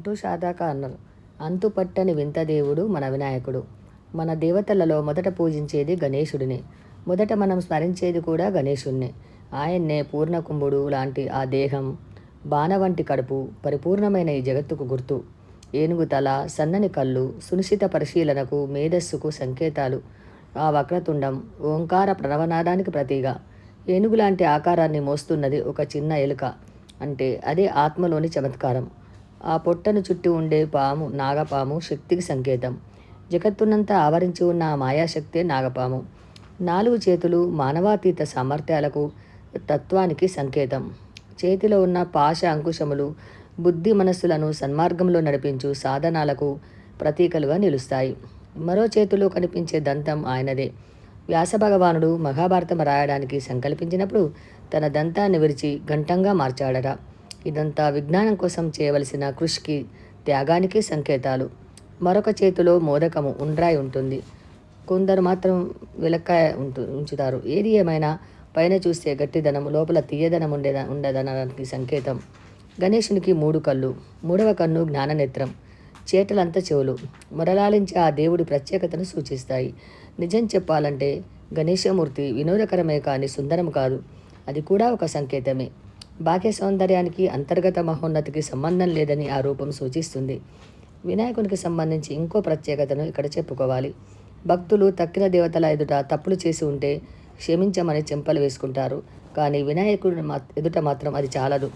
అంటూ శాదాక అన్నారు అంతుపట్టని వింత దేవుడు మన వినాయకుడు. మన దేవతలలో మొదట పూజించేది గణేశుడిని. మొదట మనం స్మరించేది కూడా గణేశుణ్ణి. ఆయన్నే పూర్ణకుంభుడు లాంటి ఆ దేహం బాణ వంటి కడుపు పరిపూర్ణమైన ఈ జగత్తుకు గుర్తు. ఏనుగు తల సన్నని కళ్ళు సునిశ్చిత పరిశీలనకు మేధస్సుకు సంకేతాలు. ఆ వక్రతుండం ఓంకార ప్రణవనాదానికి ప్రతీక. ఏనుగు లాంటి ఆకారాన్ని మోస్తున్నది ఒక చిన్న ఎలుక. అంటే అదే ఆత్మలోని చమత్కారం. ఆ పొట్టను చుట్టి ఉండే పాము నాగపాము శక్తికి సంకేతం. జగత్తునంతా ఆవరించి ఉన్న ఆ మాయాశక్తే నాగపాము. నాలుగు చేతులు మానవాతీత సామర్థ్యాలకు తత్వానికి సంకేతం. చేతిలో ఉన్న పాశ అంకుశములు బుద్ధి మనస్సులను సన్మార్గంలో నడిపించు సాధనాలకు ప్రతీకలుగా నిలుస్తాయి. మరో చేతిలో కనిపించే దంతం ఆయనదే. వ్యాస భగవానుడు మహాభారతం రాయడానికి సంకల్పించినప్పుడు తన దంతాన్ని విరిచి గంటంగా మార్చాడరా ఇదంతా విజ్ఞానం కోసం చేయవలసిన కృషికి త్యాగానికి సంకేతాలు. మరొక చేతిలో మోదకము ఉండ్రాయి ఉంటుంది. కొందరు మాత్రం విలక్కాయ ఉంటు ఉంచుతారు. ఏది ఏమైనా పైన చూస్తే గట్టిదనం లోపల తీయదనం ఉండే ఉండదనడానికి సంకేతం. గణేశునికి మూడు కళ్ళు మూడవ కన్ను జ్ఞాననేత్రం చేటలంత చెవులు. మొరలాలించే ఆ దేవుడి ప్రత్యేకతను సూచిస్తాయి. నిజం చెప్పాలంటే గణేశమూర్తి వినోదకరమే కానీ సుందరం కాదు. అది కూడా ఒక సంకేతమే. బాహ్య సౌందర్యానికి అంతర్గత మహోన్నతికి సంబంధం లేదని ఆ రూపం సూచిస్తుంది. వినాయకునికి సంబంధించి ఇంకో ప్రత్యేకతను ఇక్కడ చెప్పుకోవాలి. భక్తులు తక్కిన దేవతల ఎదుట తప్పులు చేసి ఉంటే క్షమించమని చెంపలు వేసుకుంటారు. కానీ వినాయకుడు ఎదుట మాత్రం అది చాలదు.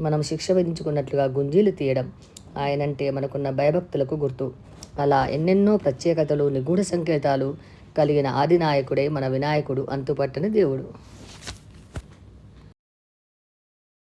మనం శిక్ష విధించుకున్నట్లుగా గుంజీలు తీయడం ఆయనంటే మనకున్న భయభక్తులకు గుర్తు. అలా ఎన్నెన్నో ప్రత్యేకతలు నిగూఢ సంకేతాలు కలిగిన ఆదినాయకుడే మన వినాయకుడు అంతుపట్టని దేవుడు.